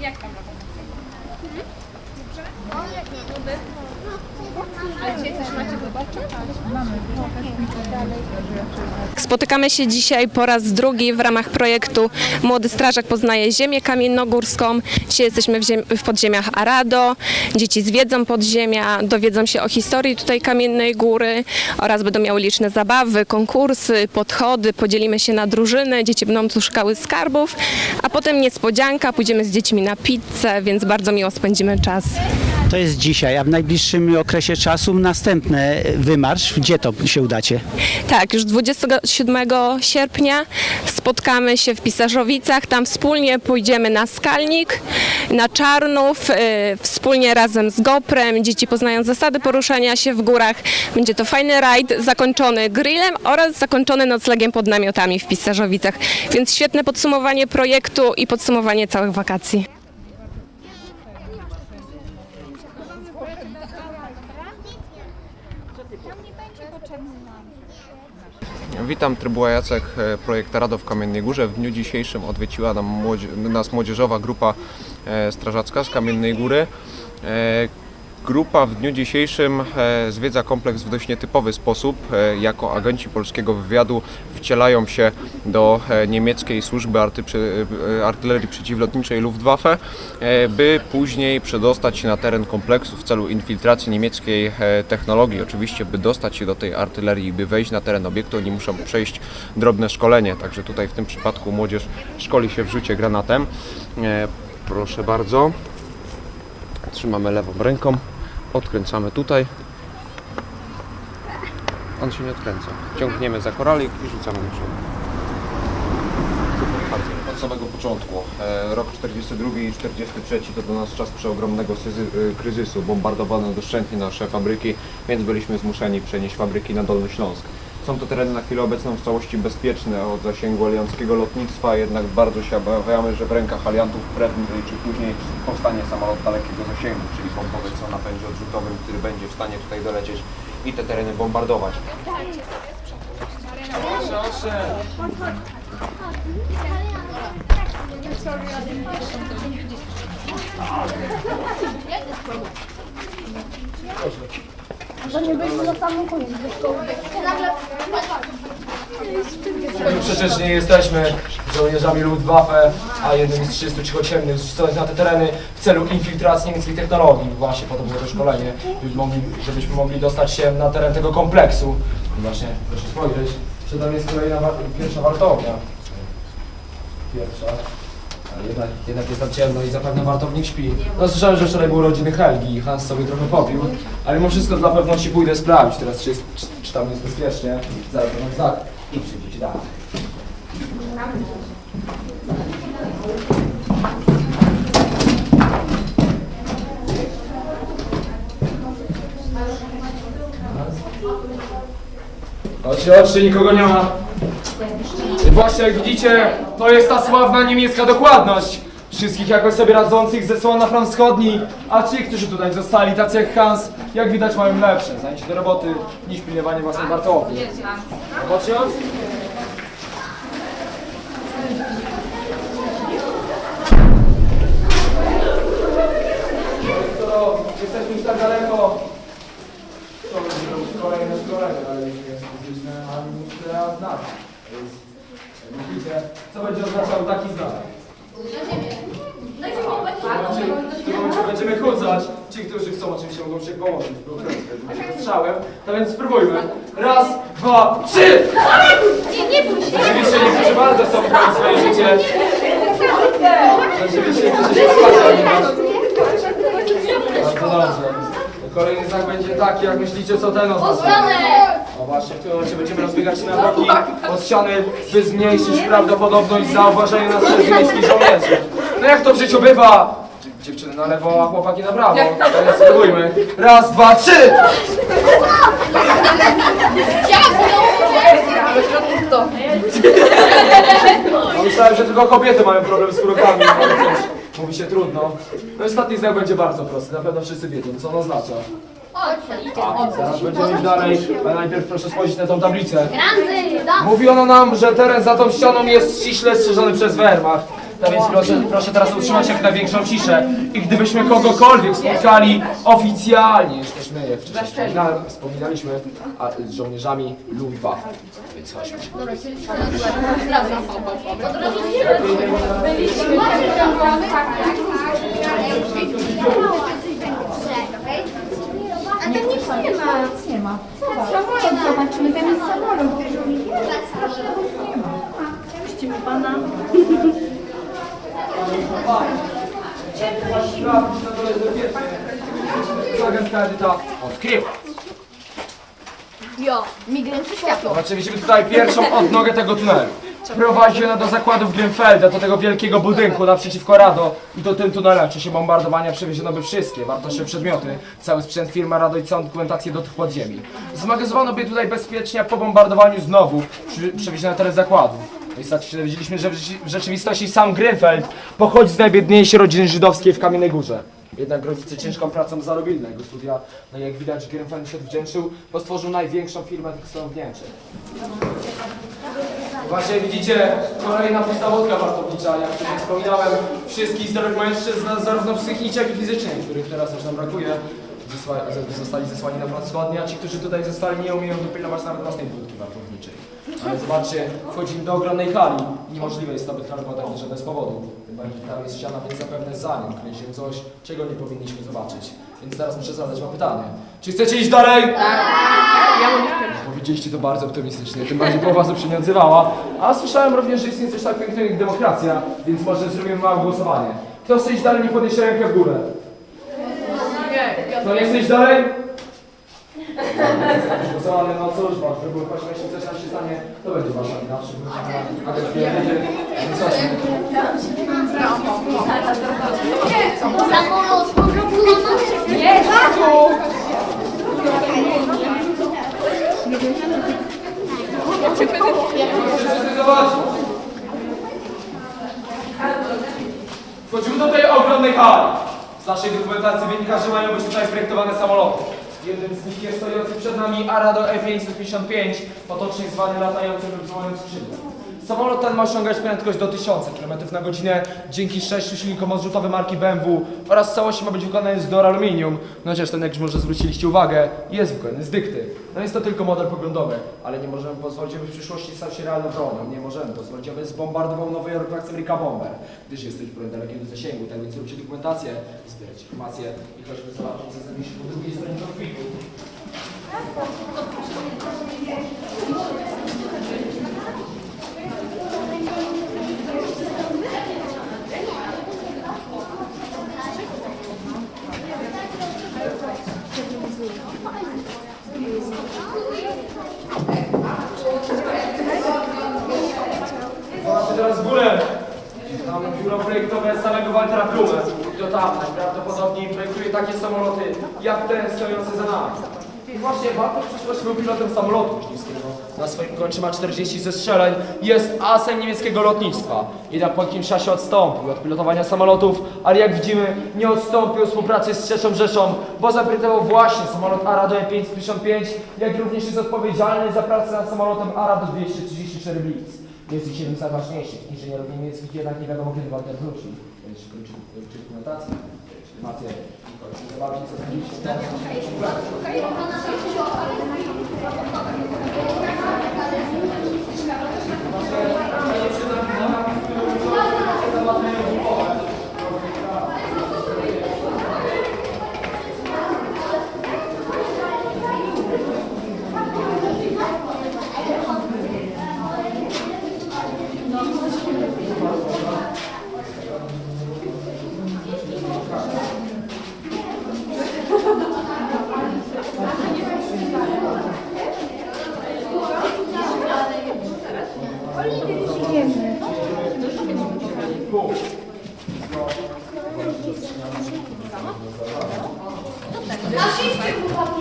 Jak tam robią? Dobrze? Ale Spotykamy się dzisiaj po raz drugi w ramach projektu Młody Strażak poznaje ziemię kamiennogórską. Dzisiaj jesteśmy w, w podziemiach Arado. Dzieci zwiedzą podziemia, dowiedzą się o historii tutaj Kamiennej Góry oraz będą miały liczne zabawy, konkursy, podchody. Podzielimy się na drużyny, dzieci będą tu szukały skarbów, a potem niespodzianka, pójdziemy z dziećmi na pizzę, więc bardzo miło spędzimy czas. To jest dzisiaj, a w najbliższym okresie czasu następny wymarsz. Gdzie to się udacie? Tak, już 27 sierpnia spotkamy się w Pisarzowicach. Tam wspólnie pójdziemy na Skalnik, na Czarnów, y, wspólnie razem z Goprem. Dzieci poznają zasady poruszania się w górach. Będzie to fajny rajd zakończony grillem oraz zakończony noclegiem pod namiotami w Pisarzowicach. Więc świetne podsumowanie projektu i podsumowanie całych wakacji. Witam, Trybuła Jacek, e, projekt Rado w Kamiennej Górze. W dniu dzisiejszym odwiedziła nam młodzie, nas młodzieżowa grupa e, strażacka z Kamiennej Góry. Grupa w dniu dzisiejszym e, zwiedza kompleks w dość nietypowy sposób. E, Jako agenci polskiego wywiadu wcielają się do e, niemieckiej służby artylerii przeciwlotniczej Luftwaffe, by później przedostać się na teren kompleksu w celu infiltracji niemieckiej technologii. Oczywiście, by dostać się do tej artylerii by wejść na teren obiektu, oni muszą przejść drobne szkolenie. Także tutaj w tym przypadku młodzież szkoli się w rzucie granatem. Proszę bardzo. Trzymamy lewą ręką, odkręcamy tutaj. On się nie odkręca. Ciągniemy za koralik i rzucamy do przodu. Od samego początku, e, rok 42 i 43 to dla nas czas przeogromnego e, kryzysu. Bombardowano doszczętnie nasze fabryki, więc byliśmy zmuszeni przenieść fabryki na Dolny Śląsk. Są to tereny na chwilę obecną w całości bezpieczne od zasięgu alianckiego lotnictwa, jednak bardzo się obawiamy, że w rękach aliantów prędzej czy później powstanie samolot dalekiego zasięgu, czyli bombowiec o napędzie odrzutowym, który będzie w stanie tutaj dolecieć i te tereny bombardować. My przecież nie jesteśmy żołnierzami Luftwaffe, a jednym z 30 cichociemnych rzuconych na te tereny w celu infiltracji niemieckiej technologii. Właśnie po to było to szkolenie, żebyśmy mogli dostać się na teren tego kompleksu. I właśnie, proszę spojrzeć, że tam jest kolejna, pierwsza wartownia. Pierwsza. Jednak, jednak jest tam ciemno i zapewne wartownik śpi. No słyszałem, że wczoraj był urodziny Helgi i Hans sobie trochę popił, ale mimo wszystko dla pewności pójdę sprawdzić teraz, czy, jest, czy, czy tam jest bezpiecznie. Zaraz będę znak i przyjdziecie dalej. Chodźcie, chodźcie, nikogo nie ma. Właśnie jak widzicie, to jest ta sławna niemiecka dokładność. Wszystkich jakoś sobie radzących zesłał na front wschodni, a ci, którzy tutaj zostali, tacy jak Hans, jak widać mają lepsze zajęcie do roboty niż pilnowanie własnej. Chodźcie, chodźcie. Skoro jesteśmy już tak daleko, to będzie już kolejne szkolenie, ale już jest fizyczne, a teraz znak. Więc Myślicie, co będzie oznaczał taki znak? Tym momencie będziemy chudzać. Ci, którzy chcą, oczywiście mogą się połączyć z strzałem. No więc spróbujmy. Raz, dwa, trzy! Oczywiście niektórzy bardzo chcą wybrać swoje życie. Oczywiście niektórzy się. Bardzo dobrze. Kolejny znak będzie taki, jak myślicie, co ten oznacza? Właśnie, w tym momencie będziemy rozbiegać się na boki od ściany, by zmniejszyć prawdopodobność zauważenia nas przez miejskich żołnierzy. No jak to w życiu bywa? Dziewczyny na lewo, a chłopaki na prawo. Teraz spróbujmy. Raz, dwa, trzy! No myślałem, że tylko kobiety mają problem z urokami, ale cóż, mówi się trudno. No ostatni znak będzie bardzo prosty, na pewno wszyscy wiedzą, co on oznacza. Zaraz będziemy iść dalej, ale najpierw proszę spojrzeć na tą tablicę. Mówi ono nam, że teren za tą ścianą jest ściśle strzeżony przez Wehrmacht. No więc proszę, proszę teraz utrzymać jak największą ciszę. I gdybyśmy kogokolwiek spotkali oficjalnie, jesteśmy je wcześniej wspominałem, wspominaliśmy, a, z żołnierzami Luftwaffe. Więc chodźmy tam nic nie ma. Nie ma. Samolot zobaczymy, tam jest samolot. Nie ma. Puścimy pana. Agent Edyta odkrył. Jo, migrant światło. Widzimy tutaj pierwszą odnogę tego tunelu. Prowadzi ona do zakładów Grimfelda, do tego wielkiego budynku naprzeciwko Rado i do tym tunelem w czasie bombardowania przewieziono by wszystkie wartościowe przedmioty, cały sprzęt firmy Rado i całą dokumentację do tych podziemi. Zmagazowano by tutaj bezpiecznie, a po bombardowaniu znowu przy, przewieziono teren zakładów. No i się dowiedzieliśmy, że w rzeczywistości sam Grimfeld pochodzi z najbiedniejszej rodziny żydowskiej w Kamiennej Górze. Jednak rodzice ciężką pracą zarobili na jego studia, no i jak widać Grimfeld się odwdzięczył, bo stworzył największą firmę tekstylną w Niemczech. Właśnie widzicie, kolejna podstawówka wartownicza, jak wcześniej wspominałem, wszystkich zdrowych mężczyzn, zarówno psychicznie, jak i fizycznie, których teraz już nam brakuje, zostali zesłani na front wschodni, a ci, którzy tutaj zostali, nie umieją dopilnować nawet własnej budki wartowniczej. Ale zobaczcie, wchodzimy do ogromnej hali, niemożliwe jest zdobyć hal potem żaden z powodu. Chyba że tam jest ściana, więc zapewne za nią kryje się coś, czego nie powinniśmy zobaczyć. Więc teraz muszę zadać wam pytanie. Czy chcecie iść dalej? Powiedzieliście to bardzo optymistycznie, tym bardziej połowa się odzywała. A słyszałem również, że istnieje coś tak pięknego jak demokracja, więc może zrobimy małe głosowanie. Kto chce iść dalej, nie podniesie rękę w górę. Kto nie iść dalej? Głosowanie, no cóż, bo żeby choć jeśli coś nam się stanie, to będzie wasza wina. Agent jedzie, więc chodźmy. Samolot, Jest! Wszyscy zobaczcie. Wchodzimy do tej ogromnej hali. Naszej dokumentacji wynika, że mają być tutaj projektowane samoloty. Jednym z nich jest stojący przed nami Arado E555, potocznie zwany latającym zwołującym skrzydłem. Samolot ten ma osiągać prędkość do 1000 km na godzinę dzięki sześciu silnikom odrzutowych marki BMW oraz w całości ma być wykonany z dor aluminium, no chociaż ten, jak już może zwróciliście uwagę, jest wykonany z dykty. No jest to tylko model poglądowy, ale nie możemy pozwolić, aby w przyszłości stał się realną bronią. Nie możemy pozwolić, aby zbombardował Nowy Jork w Bomber, gdyż jest to już broń dalekiego zasięgu. Tak więc róbcie dokumentację, zbierać informacje i chodźmy zobaczyć, co znajduje się po drugiej stronie konfliktu. Biuro projektowe samego Waltera Blume. To tam najprawdopodobniej projektuje takie samoloty, jak ten stojący za nami. I właśnie Walter w przyszłości był pilotem samolotu myśliwskiego. Na swoim koncie ma 40 zestrzeleń, jest asem niemieckiego lotnictwa. Jednak po jakimś czasie odstąpił od pilotowania samolotów, ale jak widzimy nie odstąpił od współpracy z trzecią Rzeszą, bo zaprojektował właśnie samolot Arado E555, jak również jest odpowiedzialny za pracę nad samolotem Arado 234 Blitz. Jest ich jednym z najważniejszych. Inżynierów niemieckich, jednak nie wiadomo kiedy Walter wróci. Więc kończy kończy dokumentację, legitymację i kończy zobaczyć co Dobrze. Na.